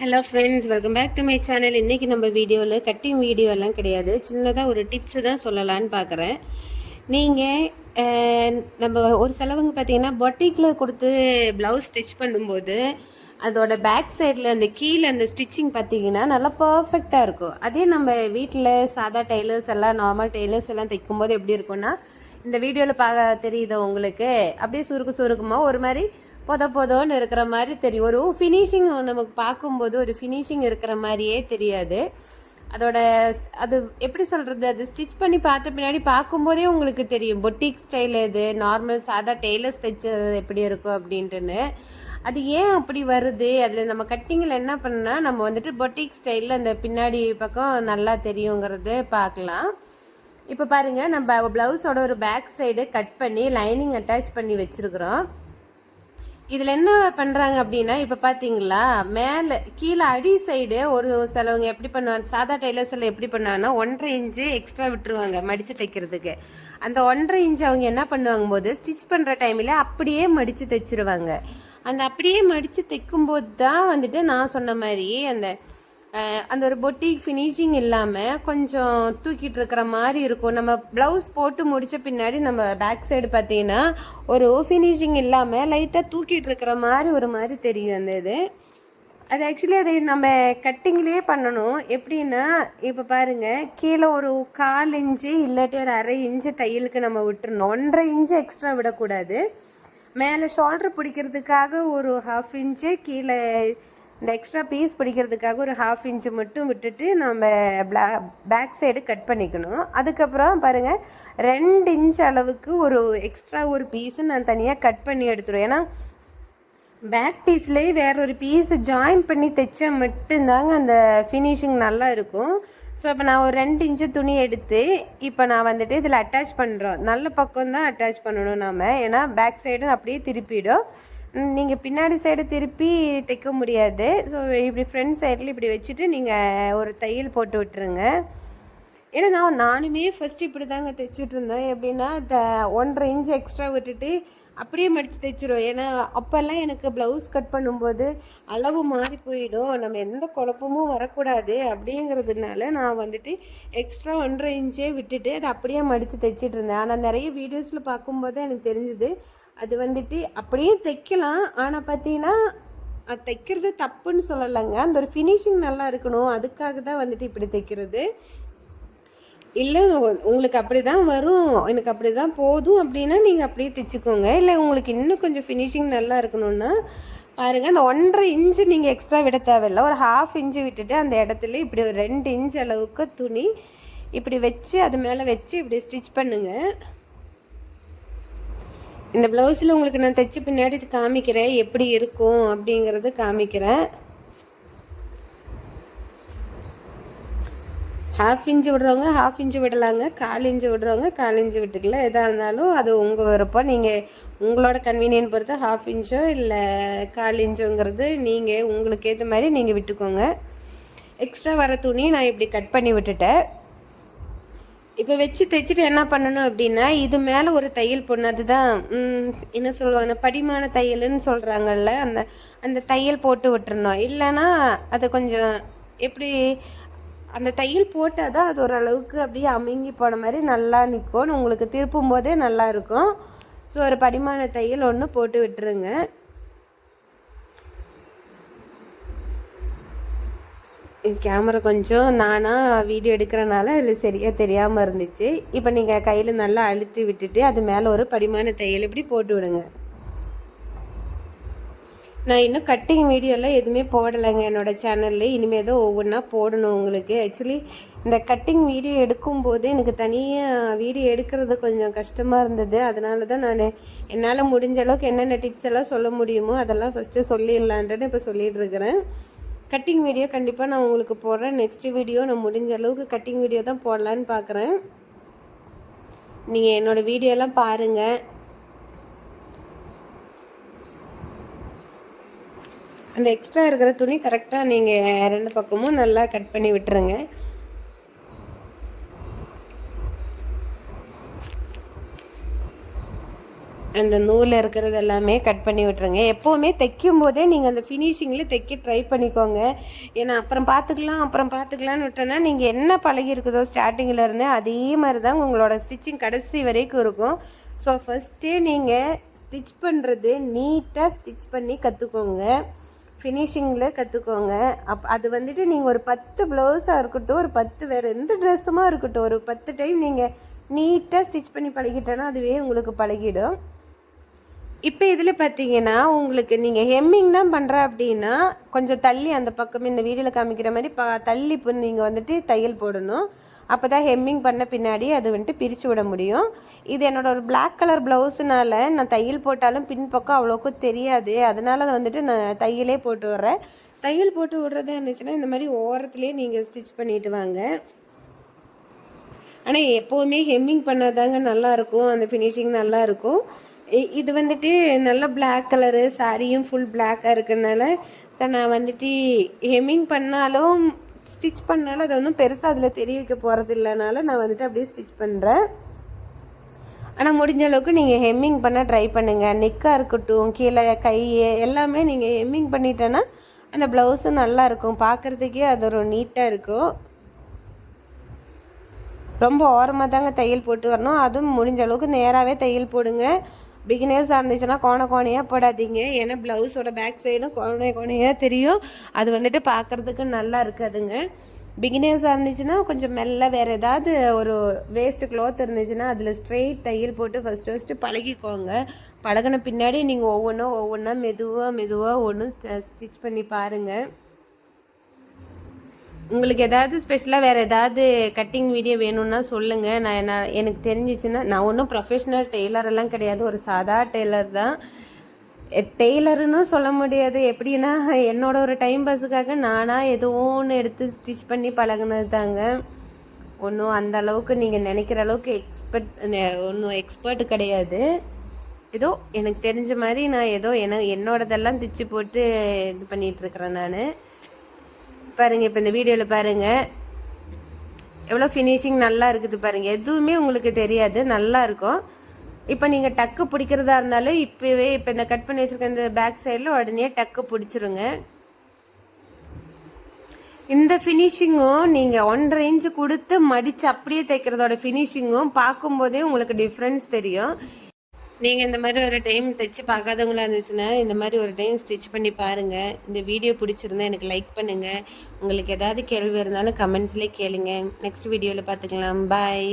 Hello friends welcome back to my channel இன்றைக்கி நம்ம வீடியோவில் கட்டிங் வீடியோலாம் கிடையாது. சின்னதாக ஒரு டிப்ஸு தான் சொல்லலான்னு பார்க்குறேன் நீங்கள் நம்ம ஒரு செலவுங்க பார்த்தீங்கன்னா பொட்டிக்கில் கொடுத்து ப்ளவுஸ் ஸ்டிச் பண்ணும்போது அதோட பேக் சைடில் அந்த கீழே அந்த ஸ்டிச்சிங் பார்த்தீங்கன்னா நல்லா பர்ஃபெக்டாக இருக்கும். அதே நம்ம வீட்டில் சாதா டெய்லர்ஸ் எல்லாம் நார்மல் டெய்லர்ஸ் எல்லாம் தைக்கும்போது எப்படி இருக்கும்னா இந்த வீடியோவில் பார்க்க தெரியுது உங்களுக்கு? அப்படியே சுருக்கு சுருக்குமா ஒரு மாதிரி பொத பொதோன்னு இருக்கிற மாதிரி தெரியும். ஒரு ஃபினிஷிங் நமக்கு பார்க்கும்போது ஒரு ஃபினிஷிங் இருக்கிற மாதிரியே தெரியாது. அதோட அது எப்படி சொல்கிறது அது ஸ்டிச் பண்ணி பார்த்த பின்னாடி பார்க்கும்போதே உங்களுக்கு தெரியும். பொட்டிக் ஸ்டைல் எது நார்மல் சாதா டெய்லர் தைச்சது எப்படி இருக்கும் அப்படின்ட்டுன்னு. அது ஏன் அப்படி வருது? அதில் நம்ம கட்டிங்கில் என்ன பண்ணால் நம்ம வந்துட்டு பொட்டிக் ஸ்டைலில் அந்த பின்னாடி பக்கம் நல்லா தெரியுங்கிறது பார்க்கலாம். இப்போ பாருங்கள் நம்ம ப்ளவுஸோட ஒரு பேக் சைடு கட் பண்ணி லைனிங் அட்டாச் பண்ணி வச்சிருக்கிறோம். இதில் என்ன பண்ணுறாங்க அப்படின்னா இப்போ பார்த்தீங்களா மேலே கீழே அடி சைடு ஒரு சிலவங்க எப்படி பண்ணுவாங்க சாதா டெய்லர்ஸில் எப்படி பண்ணுவாங்கன்னா ஒன்றரை இன்ச்சு எக்ஸ்ட்ரா விட்டுருவாங்க மடித்து தைக்கிறதுக்கு. அந்த ஒன்றரை இன்ச்சு அவங்க என்ன பண்ணுவாங்க போது ஸ்டிச் பண்ணுற டைமில் அப்படியே மடித்து தைச்சிருவாங்க. அந்த அப்படியே மடித்து தைக்கும்போது தான் வந்துட்டு நான் சொன்ன மாதிரி அந்த அந்த ஒரு பொட்டிக் ஃபினிஷிங் இல்லாமல் கொஞ்சம் தூக்கிட்டு இருக்கிற மாதிரி இருக்கும். நம்ம ப்ளவுஸ் போட்டு முடித்த பின்னாடி நம்ம பேக் சைடு பார்த்தீங்கன்னா ஒரு ஃபினிஷிங் இல்லாமல் லைட்டாக தூக்கிட்டு இருக்கிற மாதிரி ஒரு மாதிரி தெரியும் அந்த இது. அது ஆக்சுவலி அதை நம்ம கட்டிங்லேயே பண்ணணும். எப்படின்னா இப்போ பாருங்க கீழே ஒரு கால் இன்ச்சு இல்லாட்டி ஒரு அரை இன்ச்சு தையலுக்கு நம்ம விட்டுருணும் ஒன்றரை இன்ச்சு எக்ஸ்ட்ரா விடக்கூடாது. மேலே ஷோல்டர் பிடிக்கிறதுக்காக ஒரு ஹாஃப் இன்ச்சு கீழே இந்த எக்ஸ்ட்ரா பீஸ் பிடிக்கிறதுக்காக ஒரு ஹாஃப் இன்ச்சு மட்டும் விட்டுட்டு நம்ம பிளா பேக் சைடு கட் பண்ணிக்கணும். அதுக்கப்புறம் பாருங்கள் ரெண்டு இன்ச் அளவுக்கு ஒரு எக்ஸ்ட்ரா ஒரு பீஸு நான் தனியாக கட் பண்ணி எடுத்துருவேன். ஏன்னா பேக் பீஸ்லேயே வேற ஒரு பீஸ் ஜாயின் பண்ணி தைச்சா மட்டும்தாங்க அந்த ஃபினிஷிங் நல்லா இருக்கும். ஸோ இப்போ நான் ஒரு ரெண்டு இன்ச்சு துணி எடுத்து இப்போ நான் வந்துட்டு இதில் அட்டாச் பண்ணுறோம் நல்ல பக்கம் தான் அட்டாச் பண்ணணும் நாம். ஏன்னா பேக் சைடு அப்படியே திருப்பிடும். நீங்கள் பின்னாடி சைடு திருப்பி தைக்க முடியாது. ஸோ இப்படி ஃப்ரண்ட் சைடில் இப்படி வச்சுட்டு நீங்கள் ஒரு தையல் போட்டு விட்டுருங்க. ஏன்னா நான் நானுமே ஃபஸ்ட்டு இப்படி தாங்க தைச்சிட்ருந்தேன் எப்படின்னா த ஒன்றரை இன்ச் எக்ஸ்ட்ரா விட்டுட்டு அப்படியே மடித்து தைச்சிரும். ஏன்னா அப்போல்லாம் எனக்கு ப்ளவுஸ் கட் பண்ணும்போது அளவு மாறி போயிடும். நம்ம எந்த குழப்பமும் வரக்கூடாது அப்படிங்கிறதுனால நான் வந்துட்டு எக்ஸ்ட்ரா ஒன்றரை இன்ச்சே விட்டுட்டு அதை அப்படியே மடித்து தைச்சிட்டு இருந்தேன். ஆனால் நிறைய வீடியோஸில் பார்க்கும்போது எனக்கு தெரிஞ்சுது அது வந்துட்டு அப்படியே தைக்கலாம். ஆனால் பார்த்தீங்கன்னா அது தைக்கிறது தப்புன்னு சொல்லலைங்க. அந்த ஒரு ஃபினிஷிங் நல்லா இருக்கணும். அதுக்காக தான் வந்துட்டு இப்படி தைக்கிறது. இல்லை உங்களுக்கு அப்படி தான் வரும். எனக்கு அப்படி தான் போதும் அப்படின்னா நீங்கள் அப்படியே தைச்சிக்கோங்க. இல்லை உங்களுக்கு இன்னும் கொஞ்சம் ஃபினிஷிங் நல்லா இருக்கணும்னா பாருங்கள் அந்த ஒன்றரை இன்ச்சு நீங்கள் எக்ஸ்ட்ரா விட தேவையில்ல. ஒரு ஹாஃப் இன்ச்சு விட்டுட்டு அந்த இடத்துல இப்படி ஒரு ரெண்டு இன்ச் அளவுக்கு துணி இப்படி வச்சு அது மேலே வச்சு இப்படி ஸ்டிச் பண்ணுங்கள் இந்த ப்ளவுஸில் உங்களுக்கு நான் தைச்சி பின்னாடி இது காமிக்கிறேன். எப்படி இருக்கும் அப்படிங்கிறது காமிக்கிறேன். ஹாஃப் இன்ச்சு விடுறவங்க ஹாஃப் இன்ச்சு விடலாங்க. கால் இன்ச்சு விடுறவங்க கால் இன்ச்சு விட்டுக்கலாம் எதாக இருந்தாலும் அது உங்கள் விருப்பம். நீங்கள் உங்களோட கன்வீனியன் பொறுத்து ஹாஃப் இன்ச்சோ இல்லை கால் இன்ச்சோங்கிறது நீங்கள் உங்களுக்கு ஏற்ற மாதிரி நீங்கள் விட்டுக்கோங்க. எக்ஸ்ட்ரா வர துணி நான் இப்படி கட் பண்ணி விட்டுட்டேன். இப்போ வச்சு தைச்சிட்டு என்ன பண்ணணும் அப்படின்னா இது மேலே ஒரு தையல் பொண்ணு அதுதான் என்ன சொல்லுவாங்க படிமான தையல்னு சொல்கிறாங்கல்ல அந்த அந்த தையல் போட்டு விட்டுறணும். இல்லைன்னா அது கொஞ்சம் எப்படி அந்த தையல் போட்டால் தான் அது ஓரளவுக்கு அப்படியே அமுங்கி போன மாதிரி நல்லா நிற்கும் உங்களுக்கு திருப்பும் போதே நல்லா இருக்கும். ஸோ ஒரு படிமான தையல் ஒன்று போட்டு விட்டுருங்க. கேமரா கொஞ்சம் நானாக வீடியோ எடுக்கிறனால அதில் சரியாக தெரியாமல் இருந்துச்சு. இப்போ நீங்கள் கையில் நல்லா அழுத்தி விட்டுட்டு அது மேலே ஒரு படிமான தையல் இப்படி போட்டு விடுங்க. நான் இன்னும் கட்டிங் வீடியோலாம் எதுவுமே போடலைங்க. என்னோடய சேனலில் இனிமேல் தான் ஒவ்வொன்றா போடணும் உங்களுக்கு. ஆக்சுவலி இந்த கட்டிங் வீடியோ எடுக்கும்போது எனக்கு தனியாக வீடியோ எடுக்கிறது கொஞ்சம் கஷ்டமாக இருந்தது. அதனால தான் நான் என்னால் முடிஞ்ச அளவுக்கு என்னென்ன டிப்ஸ் எல்லாம் சொல்ல முடியுமோ அதெல்லாம் ஃபஸ்ட்டு சொல்லிடலான்ட்டு இப்போ சொல்லிட்டு இருக்கிறேன். கட்டிங் வீடியோ கண்டிப்பாக நான் உங்களுக்கு போடுறேன். நெக்ஸ்ட் வீடியோ நான் முடிஞ்ச அளவுக்கு கட்டிங் வீடியோ தான் போடலான்னு பார்க்குறேன் நீங்கள் என்னோடய வீடியோலாம் பாருங்கள் அந்த எக்ஸ்ட்ரா இருக்கிற துணி கரெக்டாக நீங்கள் ரெண்டு பக்கமும் நல்லா கட் பண்ணி விட்டுருங்க. அந்த நூலில் இருக்கிறது எல்லாமே கட் பண்ணி விட்டுருங்க. எப்போவுமே தைக்கும் போதே நீங்கள் அந்த ஃபினிஷிங்கில் தைக்க ட்ரை பண்ணிக்கோங்க. ஏன்னா அப்புறம் பார்த்துக்கலாம் அப்புறம் பார்த்துக்கலான்னு விட்டோன்னா நீங்கள் என்ன பழகி இருக்குதோ ஸ்டார்டிங்கில் இருந்து அதே மாதிரி தான் உங்களோட ஸ்டிச்சிங் கடைசி வரைக்கும் இருக்கும். ஸோ ஃபஸ்ட்டு நீங்கள் ஸ்டிச் பண்ணுறது நீட்டாக ஸ்டிச் பண்ணி கற்றுக்கோங்க ஃபினிஷிங்கில் கற்றுக்கோங்க அப் அது வந்துட்டு நீங்கள் ஒரு பத்து ப்ளவுஸாக இருக்கட்டும் ஒரு பத்து வேறு எந்த ட்ரெஸ்ஸுமா இருக்கட்டும் ஒரு பத்து டைம் நீங்கள் நீட்டாக ஸ்டிச் பண்ணி பழகிட்டோன்னா அதுவே உங்களுக்கு பழகிடும். இப்போ இதில் பார்த்தீங்கன்னா உங்களுக்கு நீங்கள் ஹெம்மிங் தான் பண்ணுற அப்படின்னா கொஞ்சம் தள்ளி அந்த பக்கம் இந்த வீடியோவில் காமிக்கிற மாதிரி ப தள்ளி இப்போ நீங்கள் வந்துட்டு தையல் போடணும். அப்போ தான் ஹெம்மிங் பண்ண பின்னாடி அது வந்துட்டு பிரித்து விட முடியும். இது என்னோட ஒரு பிளாக் கலர் ப்ளவுஸுனால நான் தையல் போட்டாலும் பின்பக்கம் அவ்வளோக்கும் தெரியாது. அதனால் வந்துட்டு நான் தையலே போட்டு விட்றேன். தையல் போட்டு விட்றதா இருந்துச்சுன்னா இந்த மாதிரி ஓரத்துலேயே நீங்கள் ஸ்டிச் பண்ணிட்டு வாங்க. ஆனால் எப்போவுமே ஹெம்மிங் பண்ணாதாங்க நல்லாயிருக்கும் அந்த ஃபினிஷிங் நல்லாயிருக்கும் இது வந்துட்டு நல்ல பிளாக் கலரு சாரியும் ஃபுல் பிளாக்காக இருக்கிறதுனால நான் வந்துட்டு ஹெம்மிங் பண்ணாலும் ஸ்டிச் பண்ணாலும் அது ஒன்றும் பெருசாக அதில் தெரிய வைக்க போகிறது இல்லைனால நான் வந்துட்டு அப்படியே ஸ்டிச் பண்ணுறேன் ஆனால் முடிஞ்ச அளவுக்கு நீங்கள் ஹெம்மிங் பண்ண ட்ரை பண்ணுங்கள் நெக்காக இருக்கட்டும் கீழே கை எல்லாமே நீங்கள் ஹெம்மிங் பண்ணிட்டேன்னா அந்த ப்ளவுஸும் நல்லா இருக்கும். பார்க்குறதுக்கே அது ஒரு நீட்டாக இருக்கும். ரொம்ப ஓரமாக தாங்க தையல் போட்டு வரணும். அதுவும் முடிஞ்ச அளவுக்கு நேராகவே தையல் போடுங்க. பிகினர்ஸாக இருந்துச்சுன்னா கோண கோணையாக போடாதீங்க. ஏன்னா ப்ளவுஸோட பேக் சைடும் கோணை கோணையாக தெரியும். அது வந்துட்டு பார்க்குறதுக்கு நல்லா இருக்காதுங்க. பிகினர்ஸாக இருந்துச்சுன்னா கொஞ்சம் மெல்ல வேறு ஏதாவது ஒரு வேஸ்ட்டு க்ளாத் இருந்துச்சுன்னா அதில் ஸ்ட்ரெயிட் தையல் போட்டு ஃபஸ்ட்டு ஃபஸ்ட்டு பழகிக்கோங்க. பழகின பின்னாடி நீங்கள் ஒவ்வொன்றும் ஒவ்வொன்றா மெதுவாக மெதுவாக ஒன்று ஸ்டிச் பண்ணி பாருங்கள் உங்களுக்கு ஏதாவது ஸ்பெஷலாக வேறு ஏதாவது கட்டிங் வீடியோ வேணும்னா சொல்லுங்கள் நான் என்ன எனக்கு தெரிஞ்சிச்சுன்னா நான் ஒன்றும் ப்ரொஃபஷ்னல் டெய்லரெல்லாம் கிடையாது. ஒரு சாதா டெய்லர் தான். டெய்லருன்னு சொல்ல முடியாது. எப்படின்னா என்னோட ஒரு டைம் பாஸுக்காக நானாக ஏதோ ஒன்று எடுத்து ஸ்டிச் பண்ணி பழகினது தாங்க ஒன்றும் அந்த அளவுக்கு நீங்கள் நினைக்கிற அளவுக்கு எக்ஸ்பர்ட் ஒன்றும் எக்ஸ்பர்ட் கிடையாது. ஏதோ எனக்கு தெரிஞ்ச மாதிரி நான் ஏதோ என என்னோடதெல்லாம் தைச்சி போட்டு இது பண்ணிகிட்ருக்குறேன் நான். பாருங்கள் இப்போ இந்த வீடியோவில் பாருங்கள் எவ்வளோ ஃபினிஷிங் நல்லா இருக்குது பாருங்கள் எதுவுமே உங்களுக்கு தெரியாது நல்லா இருக்கும். இப்போ நீங்கள் டக்கு பிடிக்கிறதா இருந்தாலும் இப்போவே இப்போ இந்த கட் பண்ணி வச்சுருக்க இந்த பேக் சைடில் உடனே டக்கு பிடிச்சிருங்க. இந்த ஃபினிஷிங்கும் நீங்கள் ஒன்றரை இன்ச்சு கொடுத்து மடித்து அப்படியே தைக்கிறதோட ஃபினிஷிங்கும் பார்க்கும்போதே உங்களுக்கு டிஃப்ரென்ஸ் தெரியும். நீங்கள் இந்த மாதிரி ஒரு டைம் தைச்சு பார்க்காதவங்களா இருந்துச்சுன்னா இந்த மாதிரி ஒரு டைம் ஸ்டிச் பண்ணி பாருங்கள் இந்த வீடியோ பிடிச்சிருந்தா எனக்கு லைக் பண்ணுங்கள் உங்களுக்கு ஏதாவது கேள்வி இருந்தாலும் கமெண்ட்ஸ்லேயே கேளுங்க. நெக்ஸ்ட் வீடியோவில் பார்த்துக்கலாம். பாய்